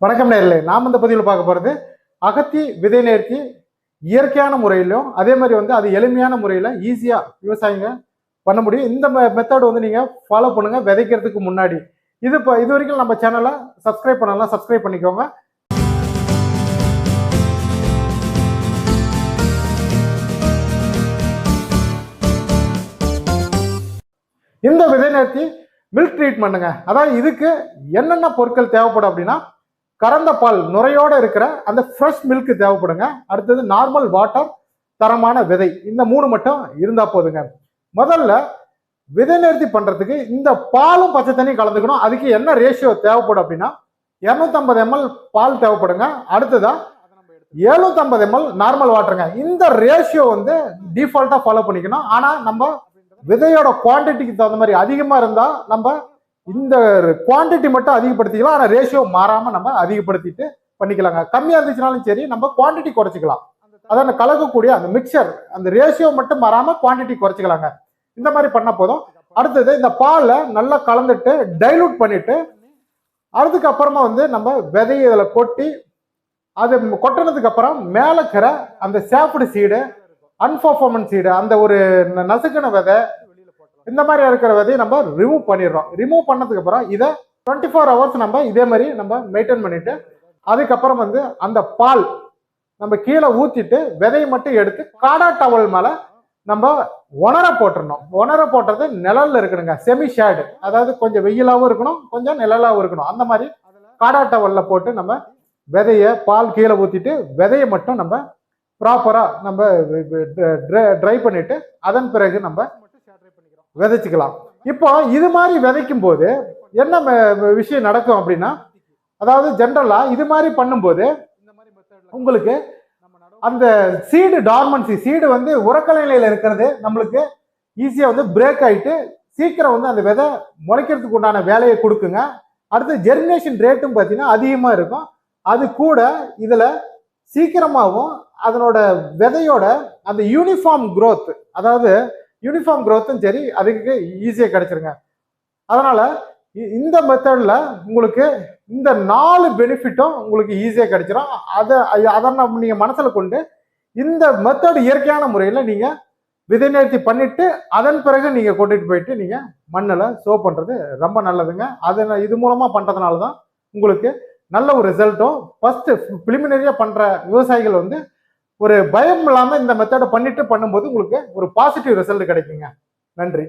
வணக்கம் நேரில் நாம் இந்த பதிவில் பார்க்க போகிறது அகத்தி விதை நேர்த்தி இயற்கையான முறையிலும் அதே மாதிரி வந்து அது எளிமையான முறையில் ஈஸியாக விவசாயிங்க பண்ண முடியும். இந்த மெத்தட் வந்து நீங்கள் ஃபாலோ பண்ணுங்கள் விதைக்கிறதுக்கு முன்னாடி. இது இப்போ இது வரைக்கும் நம்ம சேனலை சப்ஸ்கிரைப் பண்ணலாம் சப்ஸ்கிரைப் பண்ணிக்கோங்க. இந்த விதை நேர்த்தி மில்க் ட்ரீட்மெண்ட்டுங்க அதாவது இதுக்கு என்னென்ன பொருட்கள் தேவைப்படும் அப்படின்னா கறந்த பால் நுரையோட இருக்கிற அந்த ஃப்ரெஷ் மில்க் தேவைப்படுங்க. அடுத்தது நார்மல் வாட்டர் தரமான விதை. இந்த மூணு மட்டும் இருந்தா போதுங்க. முதல்ல விதை நிறுத்தி பண்றதுக்கு இந்த பாலும் பச்சை தண்ணி கலந்துக்கணும். அதுக்கு என்ன ரேஷியோ தேவைப்படும் அப்படின்னா இரநூத்தம்பது எம்எல் பால் தேவைப்படுங்க. அடுத்ததா எழுநூத்தம்பது எம்எல் நார்மல் வாட்டருங்க இந்த ரேஷியோ வந்து டிஃபால்ட்டா ஃபாலோ பண்ணிக்கணும். ஆனா நம்ம விதையோட குவான்டிட்டிக்கு தகுந்த மாதிரி அதிகமா இருந்தா நம்ம இந்த குவான்டிட்டி மட்டும் அதிகப்படுத்திக்கலாம். ஆனால் ரேஷியோ மாறாமல் நம்ம அதிகப்படுத்திட்டு பண்ணிக்கலாங்க. கம்மியாக இருந்துச்சுனாலும் சரி நம்ம குவான்டிட்டி குறைச்சிக்கலாம். அதான் கலக்கக்கூடிய அந்த மிக்சர் அந்த ரேஷியோ மட்டும் மாறாமல் குவான்டிட்டி குறைச்சிக்கலாங்க. இந்த மாதிரி பண்ண போதும். அடுத்தது இந்த பாலை நல்லா கலந்துட்டு டைலூட் பண்ணிட்டு அதுக்கு அப்புறமா வந்து நம்ம விதையை இதில் கொட்டி அது கொட்டினதுக்கு அப்புறம் மேலே அந்த சேஃப்டு சீடு அன்பர்ஃபார்மன்ஸ் சீடு அந்த ஒரு ந- நசுக்கின விதை இந்த மாதிரி இருக்கிற விதையை நம்ம ரிமூவ் பண்ணிடுறோம். ரிமூவ் பண்ணதுக்கு அப்புறம் இதை டுவெண்ட்டி ஃபோர் ஹவர்ஸ் நம்ம இதே மாதிரி நம்ம மெயின்டைன் பண்ணிட்டு அதுக்கப்புறம் வந்து அந்த பால் நம்ம கீழே ஊத்திட்டு விதையை மட்டும் எடுத்து காடா டவல் மேலே நம்ம உணர போட்டுடணும். உணர போட்டது நிழல்ல இருக்கணுங்க. செமி ஷேடு அதாவது கொஞ்சம் வெயிலாகவும் இருக்கணும் கொஞ்சம் நிழலாகவும் இருக்கணும். அந்த மாதிரி காடா டவல்ல போட்டு நம்ம விதைய பால் கீழே ஊத்திட்டு விதையை மட்டும் நம்ம ப்ராப்பராக நம்ம ட்ரை பண்ணிட்டு அதன் பிறகு நம்ம விதைச்சிக்கலாம். இப்போ இது மாதிரி விதைக்கும் போது என்ன விஷயம் நடக்கும் அப்படின்னா அதாவது ஜென்ரலா இது மாதிரி பண்ணும்போது உங்களுக்கு அந்த சீடு டார்மன்சி சீடு வந்து உரக்கலை இருக்கிறது நம்மளுக்கு ஈஸியா வந்து பிரேக் ஆயிட்டு சீக்கிரம் வந்து அந்த விதை முளைக்கிறதுக்கு உண்டான வேலையை கொடுக்குங்க. அடுத்து ஜெர்மினேஷன் ரேட்டும் பார்த்தீங்கன்னா அதிகமாக இருக்கும். அது கூட இதில் சீக்கிரமாகவும் அதனோட விதையோட அந்த யூனிஃபார்ம் க்ரோத் அதாவது யூனிஃபார்ம் க்ரோத்தும் சரி அதுக்கு ஈஸியாக கிடச்சிருங்க. அதனால் இ- இந்த மெத்தடில் உங்களுக்கு இந்த நாலு பெனிஃபிட்டும் உங்களுக்கு ஈஸியாக கிடைச்சிடும் அதை அதை நம்ம நீங்கள் மனசில் கொண்டு இந்த மெத்தட் இயற்கையான முறையில் நீங்கள் விதை நேர்த்தி அதன் பிறகு நீங்கள் கொண்டுட்டு போயிட்டு நீங்கள் மண்ணில் சோ பண்ணுறது ரொம்ப நல்லதுங்க. அதை இது மூலமாக பண்ணுறதுனால தான் உங்களுக்கு நல்ல ஒரு ரிசல்ட்டும் ஃபஸ்ட்டு ப்ரிலிமினரியாக பண்ணுற விவசாயிகள் வந்து ஒரு பயம் இல்லாமல் இந்த மெத்தடை பண்ணிட்டு பண்ணும்போது உங்களுக்கு ஒரு பாசிட்டிவ் ரிசல்ட் கிடைக்குங்க. நன்றி.